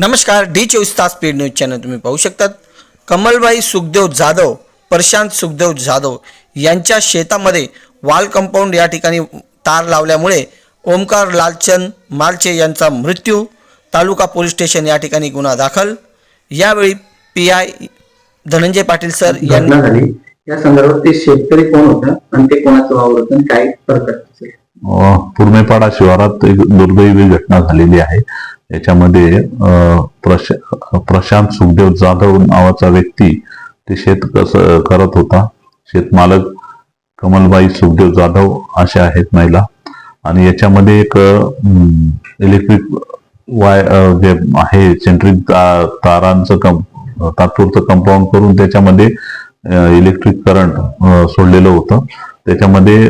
नमस्कार डी चोवीस तास स्पीड न्यूज चॅनल तुम्ही पाहू शकतात. कमलबाई सुखदेव जाधव प्रशांत सुखदेव जाधव यांच्या शेतामध्ये वाल कंपाऊंड या ठिकाणी तार लावल्यामुळे ओमकार लालचंद मालचे यांचा मृत्यू तालुका पोलीस स्टेशन या ठिकाणी गुन्हा दाखल. यावेळी P I Dhananjay Patil sir यांनी घटना झाली या संदर्भात ते शेतकरी कोण होतं आणि ते कोणाचं वावर होतं काय प्रकार पुरमेपाडा शिवारात एक दुर्दैवी घटना झालेली आहे. याच्यामध्ये प्रश प्रशांत सुखदेव जाधव नावाचा व्यक्ती ते शेत कसं करत होता. शेतमालक कमलबाई सुखदेव जाधव अशा आहेत महिला. आणि याच्यामध्ये एक इलेक्ट्रिक वाय जे आहे सेंट्रिक तारांचं कं तात्पुरतं कंपाऊंड करून त्याच्यामध्ये इलेक्ट्रिक करंट सोडलेलं होतं. त्याच्यामध्ये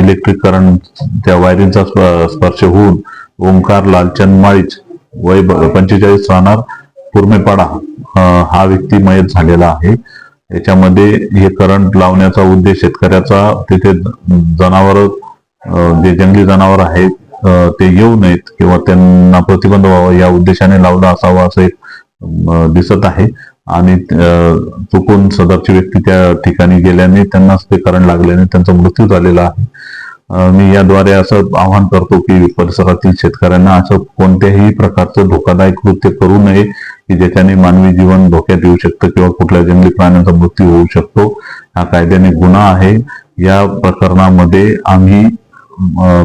इलेक्ट्रिक करंट त्या वायरिंगचा स्प- स्पर्श होऊन ओंकार लालचंद माळीच वय पंचेचाळीस राहणार. कुर्मेपाडा हा व्यक्ती मयत झालेला आहे. याच्यामध्ये हे करंट लावण्याचा उद्देश शेतकऱ्याचा तिथे जनावर जे जंगली जनावर आहेत ते येऊ नयेत किंवा त्यांना प्रतिबंध व्हावा या उद्देशाने लावला असावा असं एक दिसत आहे. आणि चुकून सदरची व्यक्ती त्या ठिकाणी गेल्याने त्यांनाच ते करंट लागल्याने त्यांचा मृत्यू झालेला आहे. मी याद्वारे असं आवाहन करतो की परिसरातील शेतकऱ्यांना असं कोणत्याही प्रकारचं धोकादायक कृत्य करू नये की ज्याच्याने मानवी जीवन धोक्यात येऊ शकतं किंवा कुठल्या जंगली प्राण्यांचा मृत्यू होऊ शकतो. हा कायद्याने गुन्हा आहे. या प्रकरणामध्ये आम्ही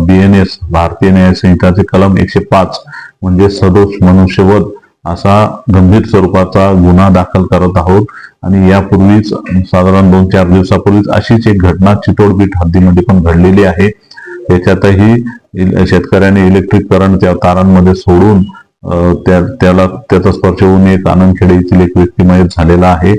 बी एन एस भारतीय न्याय संहिताचे कलम एकशे पाच म्हणजे सदोष मनुष्यवध असा गंभीर स्वरूपाचा गुन्हा दाखल करत आहोत. आणि यापूर्वीच साधारण दोन चार दिवसापूर्वीच अशीच एक घटना चितोडपीठ हद्दीमध्ये पण घडलेली आहे. त्याच्यातही इल- शेतकऱ्याने इलेक्ट्रिक करंट त्या तारांमध्ये सोडून त्या त्याला त्याचा स्पर्श होऊन एक आनंदखेडे येथील एक व्यक्तिमयत झालेला आहे.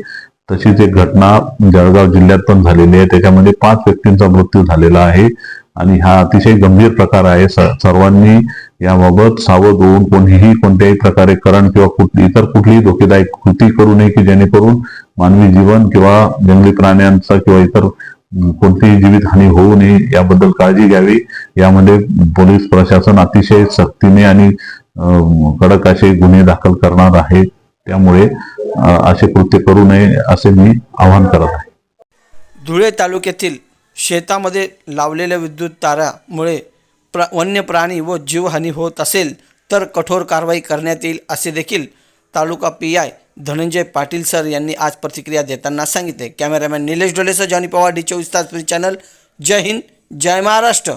तशीच एक घटना जळगाव जिल्ह्यात पण झालेली आहे. त्याच्यामध्ये पाच व्यक्तींचा मृत्यू झालेला आहे. आणि हा अतिशय गंभीर प्रकार आहे. स- सर्वांनी याबाबत सावध होऊन कोणीही कोणत्याही प्रकारे करण किंवा कुठ- इतर कुठलीही धोकेदायक कृती करू नये की जेणेकरून मानवी जीवन किंवा जंगली प्राण्यांचा किंवा इतर कोणतीही जीवितहानी होऊ नये याबद्दल काळजी घ्यावी. यामध्ये पोलीस प्रशासन अतिशय सक्तीने आणि कडक असे गुन्हे दाखल करणार आहे. त्यामुळे असे कृत्य करू नये असे मी आवाहन करत आहे. धुळे तालुक्यातील शेतामध्ये लावलेल्या विद्युत तारामुळे प्र वन्य प्राणी व जीवहानी होत असेल तर कठोर कारवाई करण्यात येईल असे देखील तालुका P I Dhananjay Patil sir यांनी आज प्रतिक्रिया देताना सांगितले. कॅमेरामॅन निलेश डोलेसह जॉनी पवार डी चोवीस तास चॅनल. जय हिंद जय महाराष्ट्र.